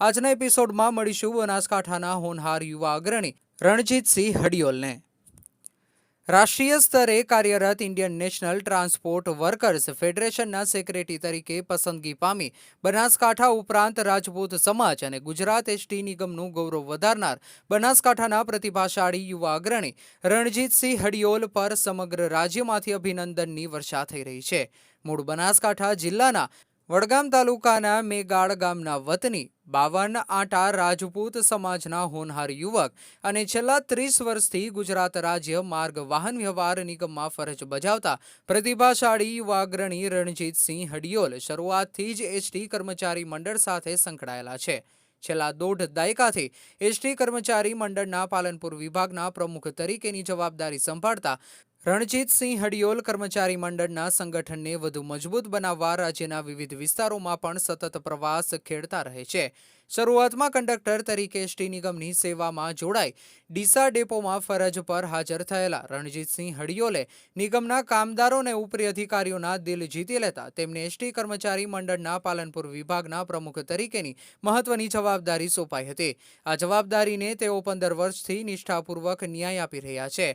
આજના એપિસોડમાં મળીશું બનાસકાંઠાના હોનહાર યુવા અગ્રણી રણજીતસિંહ હડિયોલને. રાષ્ટ્રીય સ્તરે કાર્યરત ઇન્ડિયન નેશનલ ટ્રાન્સપોર્ટ વર્કર્સ ફેડરેશનના સેક્રેટરી તરીકે પસંદગી પામી બનાસકાંઠા ઉપરાંત રાજપૂત સમાજ અને ગુજરાત એસટી નિગમનું ગૌરવ વધારનાર બનાસકાંઠાના પ્રતિભાશાળી યુવા અગ્રણી રણજીતસિંહ હડિયોલ પર સમગ્ર રાજ્યમાંથી અભિનંદનની વર્ષા થઈ રહી છે. મૂળ બનાસકાંઠા જિલ્લાના વડગામ તાલુકાના મેગાળ ગામના વતની બાવન આટા રાજપૂત સમાજના હોનહાર યુવક અને છેલ્લા ત્રીસ વર્ષથી ગુજરાત રાજ્ય માર્ગ વાહન વ્યવહાર નિગમમાં ફરજ બજાવતા પ્રતિભાશાળી યુવાગ્રણી રણજીતસિંહ હડિયોલ શરૂઆતથી જ એસટી કર્મચારી મંડળ સાથે સંકળાયેલા છે. છેલ્લા દોઢ દાયકાથી એસટી કર્મચારી મંડળના પાલનપુર વિભાગના પ્રમુખ તરીકેની જવાબદારી સંભાળતા રણજીતસિંહ હડિયોલ કર્મચારી મંડળના સંગઠનને વધુ મજબૂત બનાવવા રાજ્યના વિવિધ વિસ્તારોમાં પણ સતત પ્રવાસ ખેડતા રહે છે. શરૂઆતમાં કંડક્ટર તરીકે એસટી નિગમની સેવામાં જોડાઈ ડીસા ડેપોમાં ફરજ પર હાજર થયેલા રણજીતસિંહ હડિયોલે નિગમના કામદારો અને ઉપરી અધિકારીઓના દિલ જીતી લેતા તેમને એસટી કર્મચારી મંડળના પાલનપુર વિભાગના પ્રમુખ તરીકેની મહત્વની જવાબદારી સોંપાઈ હતી. આ જવાબદારીને તેઓ પંદર વર્ષથી નિષ્ઠાપૂર્વક ન્યાય આપી રહ્યા છે.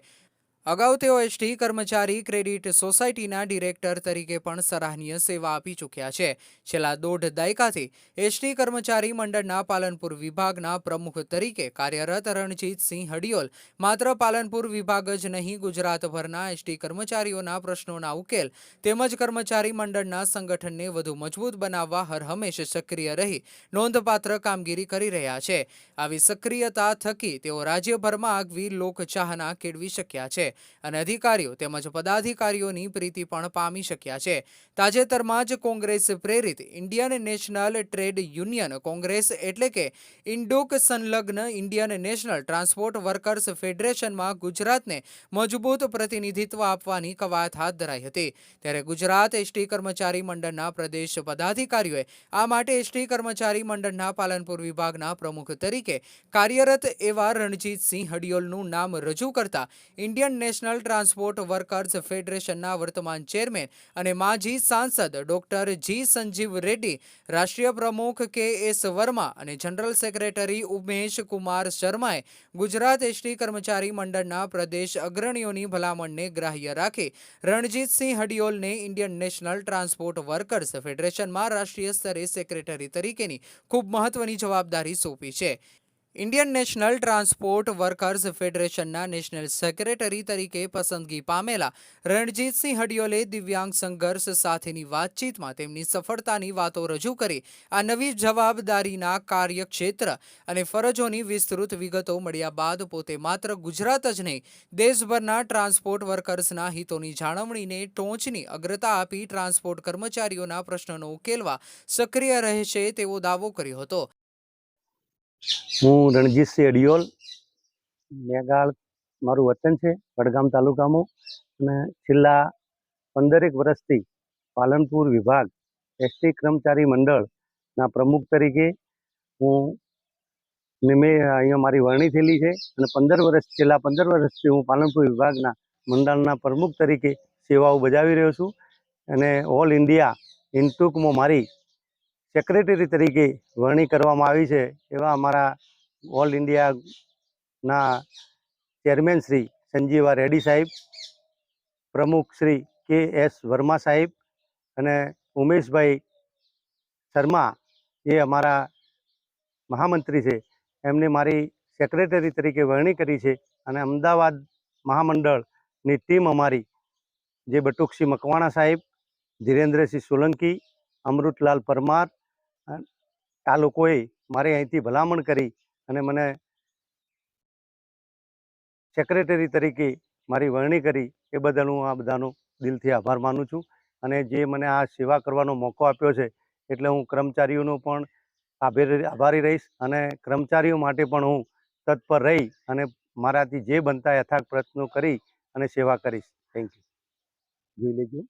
અગાઉ તેઓ એસટી કર્મચારી ક્રેડિટ સોસાયટીના ડિરેક્ટર તરીકે પણ સરાહનીય સેવા આપી ચૂક્યા છે. છેલ્લા દોઢ દાયકાથી એસટી કર્મચારી મંડળના પાલનપુર વિભાગના પ્રમુખ તરીકે કાર્યરત રણજીતસિંહ હડિયોલ, માત્ર પાલનપુર વિભાગ જ નહીં, ગુજરાતભરના એસટી કર્મચારીઓના પ્રશ્નોના ઉકેલ તેમજ કર્મચારી મંડળના સંગઠનને વધુ મજબૂત બનાવવા હરહંમેશ સક્રિય રહી નોંધપાત્ર કામગીરી કરી રહ્યા છે. આવી સક્રિયતા થકી તેઓ રાજ્યભરમાં આગવી લોકચાહના કેળવી શક્યા છે. અને અધિકારીઓ તેમજ પદાધિકારીઓની પ્રીતિ પણ પામી શક્યા છે. તાજેતરમાં જ કોંગ્રેસ પ્રેરિત Indian National Trade Union Congress એટલે કે ઇન્ડોક સંલગ્ન ઇન્ડિયન નેશનલ ટ્રાન્સપોર્ટ વર્કર્સ ફેડરેશનમાં ગુજરાતને મજબૂત પ્રતિનિધિત્વ આપવાની કવાયત હાથ ધરાઈ હતી. ત્યારે ગુજરાત એસટી કર્મચારી મંડળના પ્રદેશ પદાધિકારીઓએ આ માટે એસટી કર્મચારી મંડળના પાલનપુર વિભાગના પ્રમુખ તરીકે કાર્યરત એવા રણજીતસિંહ હડિયોલનું નામ રજૂ કરતા ઇન્ડિયન નેશનલ ટ્રાન્સપોર્ટ વર્કર્સ ફેડરેશનના વર્તમાન ચેરમેન અને માજી સાંસદ ડોક્ટર જી સંજીવ રેડ્ડી, રાષ્ટ્રીય પ્રમુખ કે એસ વર્મા અને જનરલ સેક્રેટરી ઉમેશ કુમાર શર્માએ ગુજરાત એસટી કર્મચારી મંડળના પ્રદેશ અગ્રણીઓની ભલામણને ગ્રાહ્ય રાખી રણજીતસિંહ હડિયોલને ઇન્ડિયન નેશનલ ટ્રાન્સપોર્ટ વર્કર્સ ફેડરેશનમાં રાષ્ટ્રીય સ્તરે સેક્રેટરી તરીકેની ખૂબ મહત્વની જવાબદારી સોંપી છે. ઇન્ડિયન નેશનલ ટ્રાન્સપોર્ટ વર્કર્સ ફેડરેશનના નેશનલ સેક્રેટરી તરીકે પસંદગી પામેલા રણજીતસિંહ હડિયોલે દિવ્યાંગ સંઘર્ષ સાથેની વાતચીતમાં તેમની સફળતાની વાતો રજૂ કરી. આ નવી જવાબદારીના કાર્યક્ષેત્ર અને ફરજોની વિસ્તૃત વિગતો મળ્યા બાદ પોતે માત્ર ગુજરાત જ નહીં, દેશભરના ટ્રાન્સપોર્ટ વર્કર્સના હિતોની જાળવણીને ટોચની અગ્રતા આપી ટ્રાન્સપોર્ટ કર્મચારીઓના પ્રશ્નોનો ઉકેલવા સક્રિય રહેશે તેવો દાવો કર્યો હતો. હું રણજીતસિંહ અડિયોલ મેઘાળ મારું વતન છે, વડગામ તાલુકામાં અને છેલ્લા પંદરેક વર્ષથી પાલનપુર વિભાગ એસટી કર્મચારી મંડળના પ્રમુખ તરીકે હું મેં અહીંયા મારી વરણી થયેલી છે અને પંદર વર્ષ, છેલ્લા પંદર વર્ષથી હું પાલનપુર વિભાગના મંડળના પ્રમુખ તરીકે સેવાઓ બજાવી રહ્યો છું અને ઓલ ઇન્ડિયા ઇન્ટુકમાં મારી સેક્રેટરી તરીકે વરણી કરવામાં આવી છે એવા અમારા ઓલ ઇન્ડિયાના ચેરમેન શ્રી સંજીવા રેડ્ડી સાહેબ, પ્રમુખ શ્રી કે એસ વર્મા સાહેબ અને ઉમેશભાઈ શર્મા એ અમારા મહામંત્રી છે. એમને મારી સેક્રેટરી તરીકે વરણી કરી છે અને અમદાવાદ મહામંડળની ટીમ અમારી જે બટુકસિંહ મકવાણા સાહેબ, ધીરેન્દ્રસિંહ સોલંકી, અમૃતલાલ પરમાર આ લોકોએ મારે અહીંથી ભલામણ કરી અને મને સેક્રેટરી તરીકે મારી વરણી કરી. એ બદલ હું આ બધાનો દિલથી આભાર માનું છું અને જે મને આ સેવા કરવાનો મોકો આપ્યો છે એટલે હું કર્મચારીઓનો પણ આભારી રહીશ અને કર્મચારીઓ માટે પણ હું તત્પર રહી અને મારાથી જે બનતા યથાર્થ પ્રયત્નો કરી અને સેવા કરીશ. થેન્ક યુ જોઈ લેજો.